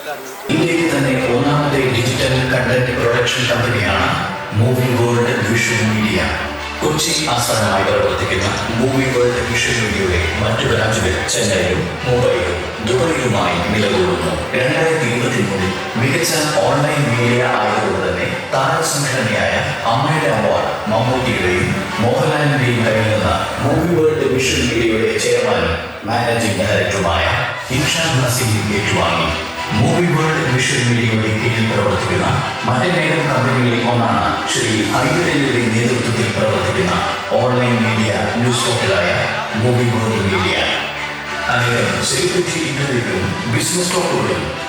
ഇന്ത്യയിൽ തന്നെ ഒന്നാമത്തെ ഡിജിറ്റൽ കണ്ടന്റ് പ്രൊഡക്ഷൻ കമ്പനിയാണ് movie world vision media Kochi ആസ്ഥാനമായി പ്രവർത്തിക്കുന്ന മൂവി വേൾഡ് വിഷൻ മീഡിയയുടെ മറ്റു ബ്രാഞ്ചുകൾ ചെന്നൈയിലും മുംബൈയിലും ദുബൈയിലുമായി നിലകൊള്ളുന്നു. രണ്ടായിരത്തി ഇരുപത്തിമൂന്നിൽ മികച്ച ഓൺലൈൻ മീഡിയ ആയതുകൊണ്ട് തന്നെ താരസംഘടനയായ അമ്മയുടെ അവാർഡ് മമ്മൂട്ടിയുടെയും മോഹൻലാലിന്റെയും കയ്യിൽ നിന്ന് മൂവി വേൾഡ് വിഷൻ മീഡിയയുടെ ചെയർമാനും മാനേജിംഗ് ഡയറക്ടറുമായ ഇൻഷാദ് നസീം ഏറ്റുവാങ്ങി മൂവി വേൾഡ് വിഷൻ മീഡിയയുടെ കീഴിൽ പ്രവർത്തിക്കുന്ന മറ്റനേകം കമ്പനികളിൽ ഒന്നാണ് ശ്രീ ഹൈദരലിയുടെ നേതൃത്വത്തിൽ പ്രവർത്തിക്കുന്ന ഓൺലൈൻ മീഡിയ ന്യൂസ് പോർട്ടലായ മൂവി വേൾഡ് മീഡിയ. അനേകം സെലിബ്രിറ്റി ഇന്റർവ്യൂകളും ബിസിനസ്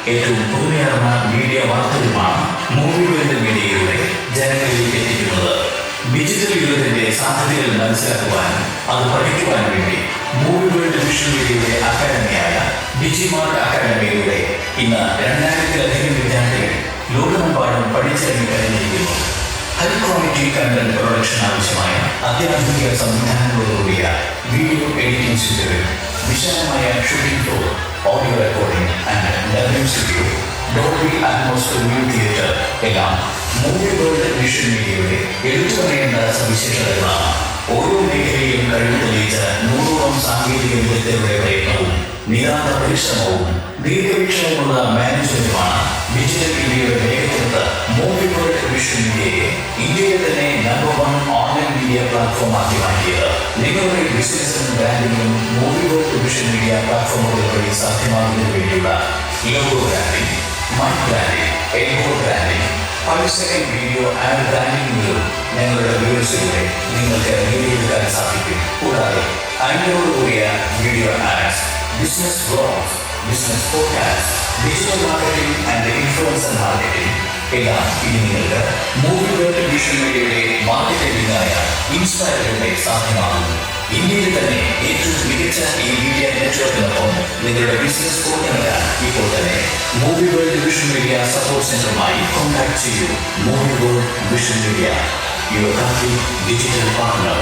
ഏറ്റവും പുതുമയാർന്ന മീഡിയ വാർത്തകളുമാണ് മൂവി വേൾഡ് മീഡിയയിലൂടെ ജനങ്ങളിലേക്ക് എത്തിക്കുന്നത്. ഡിജിറ്റൽ യുഗത്തിന്റെ സാധ്യതകൾ മനസ്സിലാക്കുവാനും അത് പഠിക്കുവാനും വേണ്ടി മൂവി വേൾഡ് മീഡിയയുടെ അക്കാദമിയായ ഡിജിമാർട്ട് അക്കാദമിയിലൂടെ ഇന്ന് രണ്ടായിരത്തിലധികം വിദ്യാർത്ഥികൾ ലോകമെമ്പാടും പഠിച്ചിറങ്ങി കഴിഞ്ഞിരിക്കുന്നു. ഹൈ ക്വാളിറ്റി കണ്ടന്റ് പ്രൊഡക്ഷൻ ആവശ്യമായ അത്യാധുനിക സംവിധാനങ്ങളോടുകൂടിയ വീഡിയോ എഡിറ്റിംഗ് സ്റ്റുഡിയോ വിശാലമായ shooting floor audio recording and dubbing studio Dolby atmosphere view theatre എല്ലാം മൂവി വേൾഡ് വിഷൻ മീഡിയയുടെ എടുത്തു പറയേണ്ട സവിശേഷതകളാണ്. ഓരോ മേഖലയിലും കഴിവ് തെളിയിച്ച സാങ്കേതിക വിദഗ്ധരുടെ പ്രയത്നവും നിതാന്ത പരിശ്രമവും ദീർഘവീക്ഷണമുള്ള മാനേജ്മെന്റുമാണ് ഡിജിറ്റൽ ഇന്ത്യയുടെ വേഗത്തിലെത്ത് മൂവി വേൾഡ് വിഷൻ മീഡിയയെ ഇന്ത്യയിലെ തന്നെ number one online media platform ആക്കി മാറ്റിയത് നിങ്ങളുടെ ബിസിനസിനും ബ്രാൻഡിങ്ങും മൂവി വേൾഡ് വിഷൻ മീഡിയ പ്ലാറ്റ്ഫോമുകൾ വഴി സാധ്യമാകുന്നതിന് വേണ്ടിയുള്ള logo branding mic branding elbow branding five second video ad ബ്രാൻഡിംഗിലും ഞങ്ങളുടെ വ്യൂസിലൂടെ നിങ്ങൾക്ക് നേടിയെടുക്കാൻ സാധിക്കും കൂടാതെ അതിനോടുകൂടിയ video ads business blogs business forecast digital marketing and influencer marketing എല്ലാം ഇനി നിങ്ങൾക്ക് മൂവി വേൾഡ് വിഷൻ മീഡിയയുടെ മാർക്കറ്റിംഗായ ഇൻസ്പയറിലൂടെ സാധ്യമാകുന്നു ഇന്ത്യയിൽ തന്നെ ഏറ്റവും മികച്ച ഈ മീഡിയ നെറ്റ്വർക്കിനൊപ്പം നിങ്ങളുടെ ബിസിനസ് പൂർണമാക്കാൻ ഇപ്പോൾ തന്നെ movie world vision media support സെന്ററുമായി contact ചെയ്യൂ. Movie world vision media your country digital partner